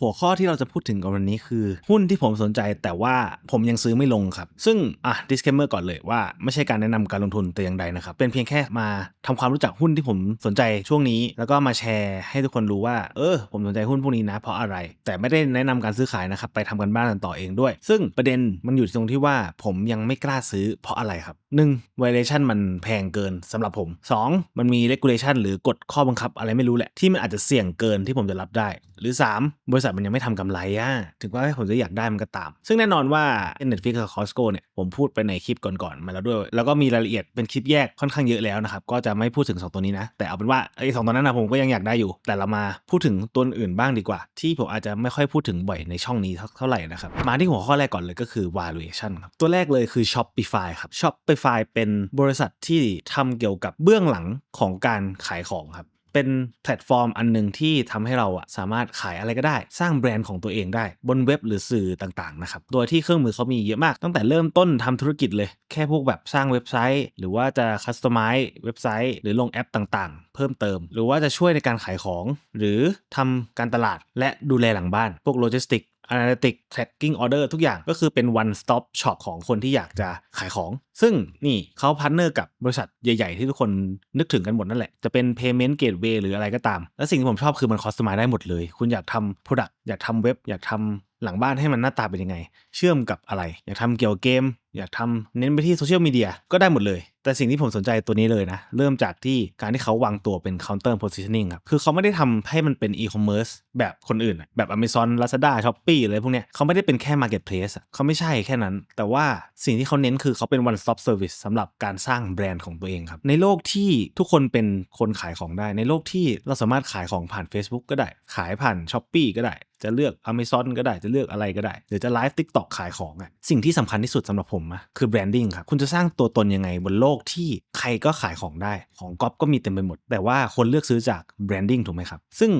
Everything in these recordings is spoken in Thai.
หัวข้อที่เราจะพูดถึงกันวันนี้คือ หุ้นที่ผมสนใจแต่ว่าผมยังซื้อไม่ลงครับ ซึ่งอะ disclaimer ก่อนเลยว่าไม่ใช่การแนะนำการลงทุนแต่อย่างใดนะครับ เป็นเพียงแค่มาทำความรู้จักหุ้นที่ผมสนใจช่วงนี้ แล้วก็มาแชร์ให้ทุกคนรู้ว่า เออ ผมสนใจหุ้นพวกนี้นะ เพราะอะไร แต่ไม่ได้แนะนำการซื้อขายนะครับ ไปทำกันบ้านกันต่อเองด้วย ซึ่งประเด็นมันอยู่ตรงที่ว่าผมยังไม่กล้าซื้อเพราะอะไรครับ 1. valuation มันแพงเกินสำหรับผม 2. มันมี regulation หรือกฎข้อบังคับอะไรไม่รู้แหละที่มันอาจจะเสี่ยงเกินที่ผมจะรับได้ หรือ 3. บริษัทมันยังไม่ทำกำไรอะถึงว่าผมจะอยากได้มันก็ตาม ซึ่งแน่นอนว่า Netflix กับ Costco เนี่ยผมพูดไปในคลิปก่อนๆมาแล้วด้วย แล้วก็มีรายละเอียดเป็นคลิปแยกค่อนข้างเยอะแล้วนะครับ ก็จะไม่พูดถึง 2 ตัวนี้นะ แต่เอาเป็นว่าไอ้สองตัวนั้นนะผมก็ยังอยากได้อยู่ แต่เรามาพูดถึงตัวอื่นบ้างดีกว่า ที่ผมอาจจะไม่ค่อยพูดถึงบ่อยในช่องนี้เท่าไหร่นะครับมาที่หัวข้อแรกก่อนเลยก็คือ valuation ครับตัวแรกเลยคือ Shopify ครับ Shopify เป็นบริษัทที่ทำเกี่ยวกับเบื้องหลังของการขายของครับ เป็นแพลตฟอร์มอันหนึ่งที่ทำให้เราอะสามารถขายอะไรก็ได้ สร้างแบรนด์ของตัวเองได้ บนเว็บหรือสื่อต่างๆนะครับโดยที่เครื่องมือเขามีเยอะมากตั้งแต่เริ่มต้นทำธุรกิจเลย แค่พวกแบบสร้างเว็บไซต์ หรือว่าจะคัสตอมไมซ์เว็บไซต์หรือลงแอปต่างๆ เพิ่มเติม หรือว่าจะช่วยในการขายของ หรือทำการตลาดและดูแลหลังบ้าน พวกโลจิสติก Analytics Tracking Order ทุกอย่างก็คือเป็น one stop shop ของคนที่อยากจะขายของ ซึ่งนี่เขาพันเนอร์กับบริษัทใหญ่ ๆ ที่ทุกคนนึกถึงกันหมดนั่นแหละ จะเป็น payment gateway หรืออะไรก็ตาม และสิ่งที่ผมชอบคือมันคอสตอมไมได้หมดเลย คุณอยากทำ product อยากทำเว็บ อยากทำหลังบ้านให้มันหน้าตาเป็นยังไง เชื่อมกับอะไร อยากทำเกี่ยวกับเกม อยากทำเน้นไปที่โซเชียลมีเดียก็ได้หมดเลย แต่สิ่งที่ผมสนใจตัวนี้เลยนะ เริ่มจากที่การที่เขาวางตัวเป็น counter positioning ครับ คือเขาไม่ได้ทำให้มันเป็น e-commerce แบบคนอื่น แบบ Amazon Lazada Shopee อะไรพวกเนี้ยเขาไม่ได้เป็นแค่ marketplace อะเขาไม่ใช่แค่นั้น แต่ว่าสิ่งที่เขาเน้นคือเขาเป็น one stop service สำหรับการสร้างแบรนด์ของตัวเองครับ ในโลกที่ทุกคนเป็นคนขายของได้ ในโลกที่เราสามารถขายของผ่าน Facebook ก็ได้ ขายผ่าน Shopee ก็ได้จะเลือก Amazon ก็ได้จะเลือกอะไรก็ได้ หรือจะไลฟ์ TikTok ขายของอะสิ่งที่สำคัญที่สุดสำหรับผมอะคือแบรนดิ้งครับคุณจะสร้างตัวตนยังไงบนโลกที่ใครก็ขายของได้ ของก๊อปก็มีเต็มไปหมด แต่ว่าคนเลือกซื้อจากแบรนดิ้งถูกไหมครับ ซึ่ง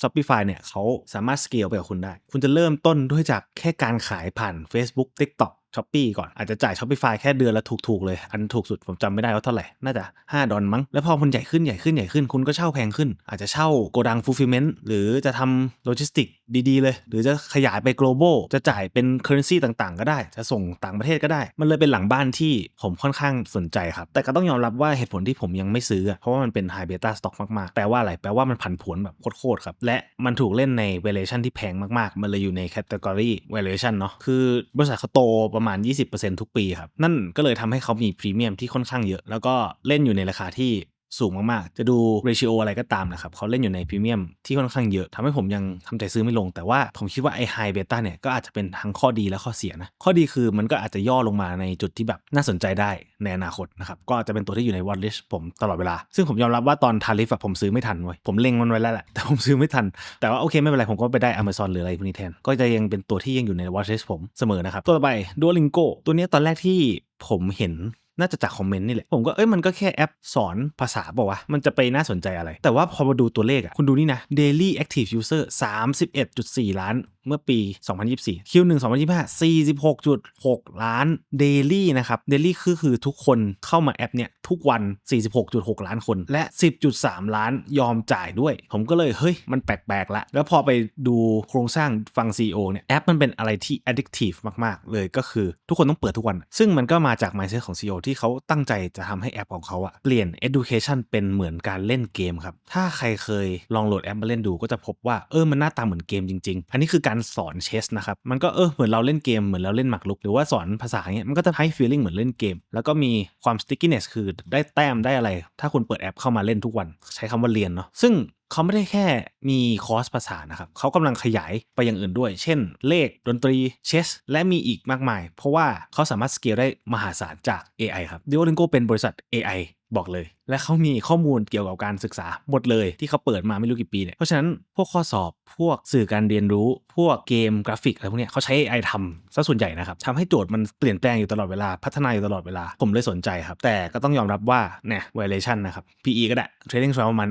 Shopify เนี่ยเขาสามารถสเกลไปกับคุณได้ คุณจะเริ่มต้นด้วยจากแค่การขายผ่าน Facebook TikTok ช้อปปีก่อนอาจจะจ่าย Shopify แค่เดือนละถูกๆเลย อันถูกสุดผมจำไม่ได้ว่าเท่าไหร่ น่าจะ 5 ดอลมั้ง แล้วพอมันใหญ่ขึ้นใหญ่ขึ้นใหญ่ขึ้น คุณก็เช่าแพงขึ้น อาจจะเช่าโกดัง fulfillment หรือจะทำโลจิสติกดีๆ เลย หรือจะขยายไป global จะจ่ายเป็น currency ต่างๆ ก็ได้ จะส่งต่างประเทศก็ได้ มันเลยเป็นหลังบ้านที่ผมค่อนข้างสนใจครับ แต่ก็ต้องยอมรับว่าเหตุผลที่ผมยังไม่ซื้อ เพราะว่ามันเป็น high beta stock มากๆ แปลว่าอะไร แปลว่ามันผันผวนแบบโคตรๆครับ และมันถูกเล่นใน valuation ที่แพงมากๆ มันเลยอยู่ใน category valuation เนาะ คือบริษัทเขาโตประมาณ 20%ทุกปีครับ นั่นก็เลยทำให้เขามีพรีเมียมที่ค่อนข้างเยอะ แล้วก็เล่นอยู่ในราคาที่ สูงมากๆ จะดู ratio ออะไรก็ตามนะครับเขาเล่นอยู่ในพรีเมียมที่ค่อนข้างเยอะทำให้ผมยังทำใจซื้อไม่ลง แต่ว่าผมคิดว่าไอ้ high beta เนี่ยก็อาจจะเป็นทั้งข้อดีและข้อเสียนะ ข้อดีคือมันก็อาจจะย่อลงมาในจุดที่แบบน่าสนใจได้ในอนาคตนะครับ ก็จะเป็นตัวที่อยู่ใน watch list ผมตลอดเวลา ซึ่งผมยอมรับว่าตอนทาริฟผมซื้อไม่ทันเว้ยผมเล็งมันไว้แล้วแหละแต่ผมซื้อไม่ทัน แต่ว่าโอเคไม่เป็นไรผมก็ไปได้ Amazon หรืออะไรพวกนี้แทนก็จะยังเป็นตัวที่ยังอยู่ใน watch list ผมเสมอนะครับตัวต่อไป Duolingo ตัวนี้ตอนแรกที่ผมเห็น น่าจะจากคอมเมนต์นี่แหละ ผมก็เอ้ยมันก็แค่แอปสอนภาษาบอกว่ามันจะไปน่าสนใจอะไร แต่ว่าพอมาดูตัวเลขอะคุณดูนี่นะ daily active user 31.4 ล้านเมื่อปี 2024 Q1 2025 46.6 ล้าน daily นะครับ daily คือคือทุกคนเข้ามาแอปเนี่ย ทุกวัน 46.6 ล้านคน และ 10.3 ล้านยอมจ่ายด้วย ผมก็เลย เฮ้ย มันแปลกๆละ แล้วพอไปดูโครงสร้างฟัง CEO เนี่ย แอปมันเป็นอะไรที่ addictive มาก ๆ เลยก็คือทุกคนต้องเปิดทุกวัน ซึ่งมันก็มาจาก mindset ของ CEO ที่เขาตั้งใจจะทำให้แอปของเขาอะเปลี่ยน education เป็นเหมือนการเล่นเกมครับ ถ้าใครเคยลองโหลดแอปมาเล่นดูก็จะพบว่าเออมันหน้าตาเหมือนเกมจริง ๆ อันนี้คือการสอนเชสนะครับมันก็เออเหมือนเราเล่นเกมเหมือนเราเล่นหมากรุกหรือว่าสอนภาษาเงี้ยมันก็จะให้ feeling เหมือนเล่นเกม แล้วก็มีความ stickiness คือได้แต้มได้อะไร ถ้าคุณเปิดแอปเข้ามาเล่นทุกวัน ใช้คำว่าเรียนเนาะซึ่งเขาไม่ได้แค่มีคอร์สภาษานะครับ เขากำลังขยายไปอย่างอื่นด้วย เช่น เลขดนตรีเชส และมีอีกมากมาย เพราะว่าเขาสามารถสเกลได้มหาศาลจาก AI ครับ Duolingo เป็นบริษัท AI บอกเลย และเขามีข้อมูลเกี่ยวกับการศึกษาหมดเลยที่เขาเปิดมาไม่รู้กี่ปีเนี่ยเพราะฉะนั้นพวกข้อสอบพวกสื่อการเรียนรู้ พวกเกมกราฟิกอะไรพวกนี้เขาใช้ AI ทำซะส่วนใหญ่นะครับทำให้โจทย์มันเปลี่ยนแปลงอยู่ตลอดเวลาพัฒนาอยู่ตลอดเวลา ผมเลยสนใจครับ แต่ก็ต้องยอมรับว่าเนี่ย valuation นะครับ PE ก็ได้ trading ประมาณ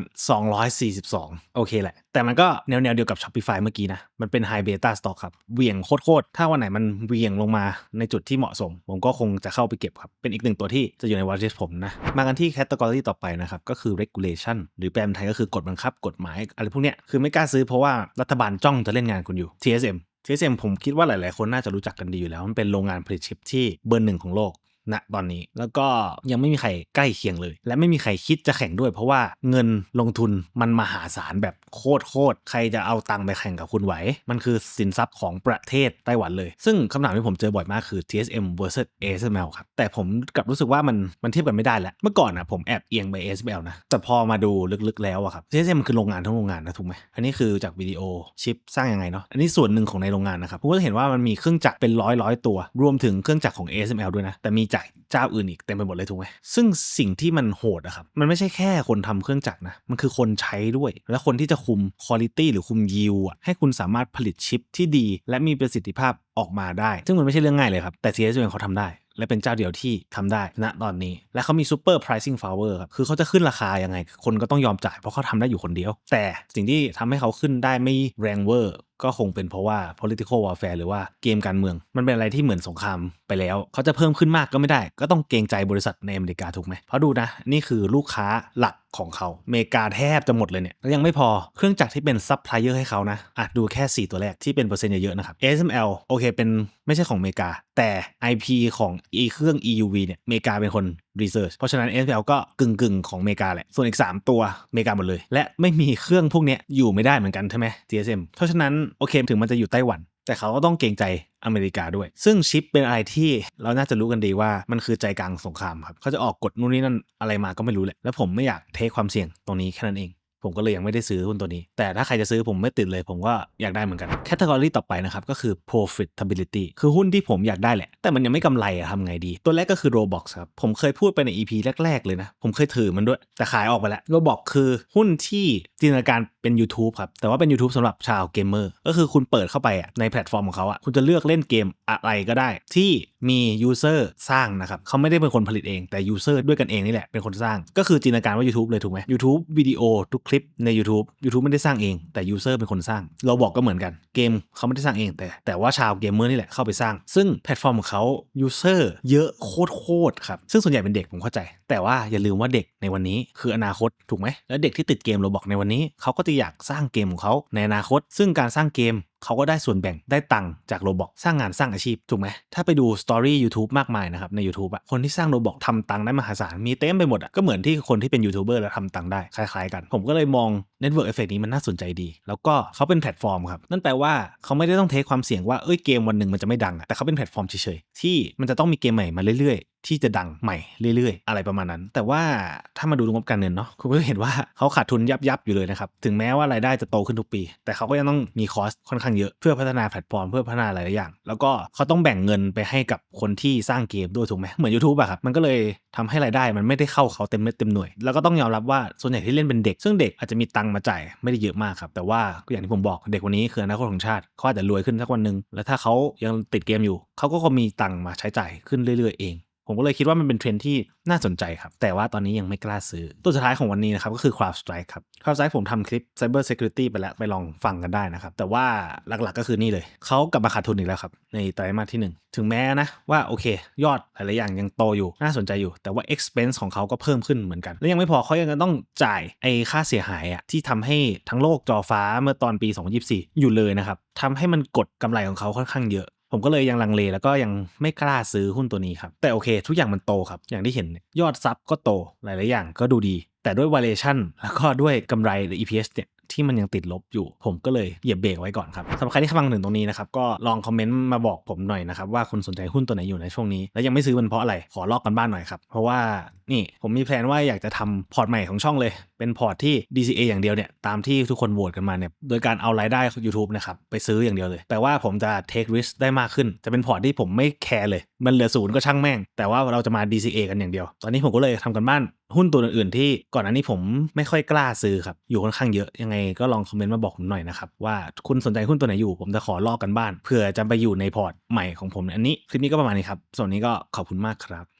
242 โอเคแหละ แต่มันก็แนวแนวเดียวกับ Shopify เมื่อกี้นะ มันเป็น high beta stock ครับเวี่ยงโคตรๆถ้าวันไหนมันเวี่ยงลงมาในจุดที่เหมาะสม ผมก็คงจะเข้าไปเก็บครับเป็นอีกหนึ่งตัวที่จะอยู่ใน watch list ผมนะมากันที่ที่แคตตากรีต่อไปนะครับก็คือ regulation หรือแปลเป็นไทยก็คือกฎบังคับกฎหมายอะไรพวกเนี้ยคือไม่กล้าซื้อเพราะว่ารัฐบาลจ้องจะเล่นงานคุณอยู่ TSM TSM ผมคิดว่าหลาย ๆ คนน่าจะรู้จักกันดีอยู่แล้ว มันเป็นโรงงานผลิตชิปที่เบอร์หนึ่งของโลก ณตอนนี้ แล้วก็ยังไม่มีใครใกล้เคียงเลย และไม่มีใครคิดจะแข่งด้วย เพราะว่าเงินลงทุนมันมหาศาลแบบโคตรโคตรใครจะเอาตังค์ไปแข่งกับคุณไหว มันคือสินทรัพย์ของประเทศไต้หวันเลย ซึ่งคำถามที่ผมเจอบ่อยมากคือ TSM versus ASML ครับแต่ผมกลับรู้สึกว่ามันมันเทียบกันไม่ได้แล้วเมื่อก่อนนะผมแอบเอียงไป ASML นะแต่พอมาดูลึกๆแล้วอะครับ TSM มันคือโรงงานทั้งโรงงานนะถูกไหมอันนี้คือจากวิดีโอชิปสร้างยังไงเนาะอันนี้ส่วนหนึ่งของในโรงงานนะครับผมก็จะเห็นว่ามันมีเครื่องจักรเป็นร้อยร้อยตัว รวมถึงเครื่องจักรของ ASML ด้วยนะแต่มีจากเจ้าอื่นอีกเต็มไปหมดเลยถูกไหมซึ่งสิ่งที่มันโหดอะครับ มันไม่ใช่แค่คนทำเครื่องจักรนะ มันคือคนใช้ด้วย และคนที่จะคุมคุณภาพหรือคุมยิวอะให้คุณสามารถผลิตชิปที่ดี และมีประสิทธิภาพออกมาได้ ซึ่งมันไม่ใช่เรื่องง่ายเลยครับ แต่ TSM เขาทำได้ และเป็นเจ้าเดียวที่ทำได้ณตอนนี้ และเขามี super pricing power ครับ คือเขาจะขึ้นราคายังไง คนก็ต้องยอมจ่ายเพราะเขาทำได้อยู่คนเดียว แต่สิ่งที่ทำให้เขาขึ้นได้ไม่แรงเวอร์ก็คงเป็นเพราะว่า political warfare หรือว่าเกมการเมือง มันเป็นอะไรที่เหมือนสงครามไปแล้ว เขาจะเพิ่มขึ้นมากก็ไม่ได้ ก็ต้องเกรงใจบริษัทในอเมริกาถูกไหมเพราะดูนะ นี่คือลูกค้าหลักของเขาอเมริกาแทบจะหมดเลยเนี่ย แล้วยังไม่พอเครื่องจักรที่เป็นซัพพลายเออร์ให้เขานะอะดูแค่ 4 ตัวแรกที่เป็นเปอร์เซ็นต์เยอะๆนะครับ ASML โอเคเป็นไม่ใช่ของอเมริกา แต่ IP ของ e เครื่อง EUV เนี่ยอเมริกาเป็นคน research เพราะฉะนั้น ASML ก็กึ่งกึ่งๆของเมกาแหละ ส่วนอีก 3 ตัวเมกาหมดเลย และไม่มีเครื่องพวกนี้อยู่ไม่ได้เหมือนกันใช่ไหม GSM เพราะฉะนั้นโอเคถึงมันจะอยู่ไต้หวัน แต่เขาก็ต้องเกรงใจอเมริกาด้วย ซึ่งชิปเป็นอะไรที่เราน่าจะรู้กันดีว่ามันคือใจกลางสงครามครับเขาจะออกกฎนู่นนี่นั่นอะไรมาก็ไม่รู้แหละแล้วผมไม่อยากเทคความเสี่ยงตรงนี้แค่นั้นเอง ผมก็เลยยังไม่ได้ซื้อหุ้นตัวนี้ แต่ถ้าใครจะซื้อผมไม่ติดเลย ผมก็อยากได้เหมือนกันแคตตากรีต่อไปนะครับก็คือ profitability คือหุ้นที่ผมอยากได้แหละ แต่มันยังไม่กำไรอะทำไงดี ตัวแรกก็คือ Roblox ครับผมเคยพูดไปใน EP แรก ๆ เลยนะ ผมเคยถือมันด้วย แต่ขายออกไปแล้ว Roblox คือหุ้นที่จินตนาการเป็น YouTube ครับแต่ว่าเป็น YouTube สำหรับชาวเกมเมอร์ก็คือคุณเปิดเข้าไปอะในแพลตฟอร์มของเขาอะคุณจะเลือกเล่นเกมอะไรก็ได้ ที่มียูเซอร์สร้างนะครับเขาไม่ได้เป็นคนผลิตเองแต่ยูเซอร์ด้วยกันเองนี่แหละเป็นคนสร้าง ก็คือจินตนาการว่า YouTube เลยถูกไหม YouTube วิดีโอทุกคลิปใน YouTube YouTube ไม่ได้สร้างเอง แต่ยูเซอร์เป็นคนสร้าง เราบอกก็เหมือนกันเกมเขาไม่ได้สร้างเอง แต่แต่ว่าชาวเกมเมอร์นี่แหละเข้าไปสร้าง ซึ่งแพลตฟอร์มของเขายูเซอร์เยอะโคตรๆครับ ซึ่งส่วนใหญ่เป็นเด็กผมเข้าใจ แต่ว่าอย่าลืมว่าเด็กในวันนี้คืออนาคตถูกไหมแล้วเด็กที่ติดเกมเราบอกในวันนี้เขาก็จะอยากสร้างเกมของเขาในอนาคต ซึ่งการสร้างเกม เขาก็ได้ส่วนแบ่งได้ตังค์จากโรบอกสร้างงานสร้างอาชีพถูกไหมถ้าไปดูสตอรี่ YouTube มากมายนะครับใน YouTube อะคนที่สร้างโรบอกทำตังค์ได้มหาศาลมีเต็มไปหมดอะก็เหมือนที่คนที่เป็นยูทูบเบอร์แล้วทำตังค์ได้คล้ายๆกัน ผมก็เลยมอง Network Effect นี้มันน่าสนใจดี แล้วก็เขาเป็นแพลตฟอร์มครับ นั่นแปลว่าเขาไม่ได้ต้องเทคความเสี่ยงว่าเอ้ยเกมวันหนึ่งมันจะไม่ดังอะแต่เขาเป็นแพลตฟอร์มเฉยๆ ที่มันจะต้องมีเกมใหม่มาเรื่อยๆ ที่จะดังใหม่เรื่อยๆ อะไรประมาณนั้น แต่ว่าถ้ามาดูงบการเงินเนาะคุณก็จะเห็นว่าเขาขาดทุนยับยับอยู่เลยนะครับ ถึงแม้ว่ารายได้จะโตขึ้นทุกปี แต่เขาก็ยังต้องมีคอสค่อนข้างเยอะเพื่อพัฒนาแพลตฟอร์มเพื่อพัฒนาหลายๆอย่าง แล้วก็เขาต้องแบ่งเงินไปให้กับคนที่สร้างเกมด้วยถูกไหมเหมือน YouTube อะครับมันก็เลยทำให้รายได้มันไม่ได้เข้าเขาเต็มเม็ดเต็มหน่วย แล้วก็ต้องยอมรับว่าส่วนใหญ่ที่เล่นเป็นเด็ก ซึ่งเด็กอาจจะมีตังค์มาจ่ายไม่ได้เยอะมากครับ แต่ว่าก็อย่างที่ผมบอกเด็กคนนี้คืออนาคตของชาติเขาอาจจะรวยขึ้นสักวันหนึ่งแล้วถ้าเขายังติดเกมอยู่เขาก็คงมีตังค์มาใช้จ่ายขึ้นเรื่อย ๆ เอง ผมก็เลยคิดว่ามันเป็นเทรนที่น่าสนใจครับ แต่ว่าตอนนี้ยังไม่กล้าซื้อ ตัวสุดท้ายของวันนี้นะครับ ก็คือ CrowdStrike ครับ CrowdStrike ผมทำคลิป Cyber Security ไปแล้ว ไปลองฟังกันได้นะครับ แต่ว่าหลักๆก็คือนี่เลย เขากลับมาขาดทุนอีกแล้วครับ ในไตรมาสที่ 1 ถึงแม้นะว่าโอเค ยอดหลายๆอย่างยังโตอยู่น่าสนใจอยู่ แต่ว่า expense ของเขาก็เพิ่มขึ้นเหมือนกัน และยังไม่พอเขายังต้องจ่ายไอ้ค่าเสียหายอะที่ทำให้ทั้งโลกจอฟ้าเมื่อตอนปี 2024 อยู่เลยนะครับทำให้มันกดกำไรของเขาค่อนข้างเยอะ ผมก็เลยยังลังเลแล้วก็ยังไม่กล้าซื้อหุ้นตัวนี้ครับ แต่โอเค ทุกอย่างมันโตครับ อย่างที่เห็นยยอดซับก็โตหลายๆอย่างก็ดูดี แต่ด้วย valuation แล้วก็ด้วยกำไรหรือ EPS เนี่ย ที่มันยังติดลบอยู่ ผมก็เลยเหยียบเบรกไว้ก่อนครับสำหรับใครที่ฟังถึงตรงนี้นะครับก็ลองคอมเมนต์มาบอกผมหน่อยนะครับว่าคุณสนใจหุ้นตัวไหนอยู่ในช่วงนี้ แล้วยังไม่ซื้อมันเพราะอะไรขอลอกกันบ้านหน่อยครับเพราะว่านี่ผมมีแพลนว่าอยากจะทำพอร์ตใหม่ของช่องเลย เป็นพอร์ตที่ DCA อย่างเดียวเนี่ยตามที่ทุกคนโหวตกันมาเนี่ยโดยการเอารายได้ YouTube นะครับไปซื้ออย่างเดียวเลยแต่ว่าผมจะ take risk ได้มากขึ้น จะเป็นพอร์ตที่ผมไม่แคร์เลย มันเหลือศูนย์ก็ช่างแม่ง แต่ว่าเราจะมา DCA กันอย่างเดียว ตอนนี้ผมก็เลยทำกันบ้านหุ้นตัวอื่นๆที่ก่อนหน้านี้ผมไม่ค่อยกล้าซื้อครับอยู่ค่อนข้างเยอะยังไงก็ลองคอมเมนต์มาบอกผมหน่อยนะครับ ว่าคุณสนใจหุ้นตัวไหนอยู่ ผมจะขอลอกกันบ้านเผื่อจะไปอยู่ในพอร์ตใหม่ของผม อันนี้คลิปนี้ก็ประมาณนี้ครับส่วนนี้ก็ขอบคุณมากครับ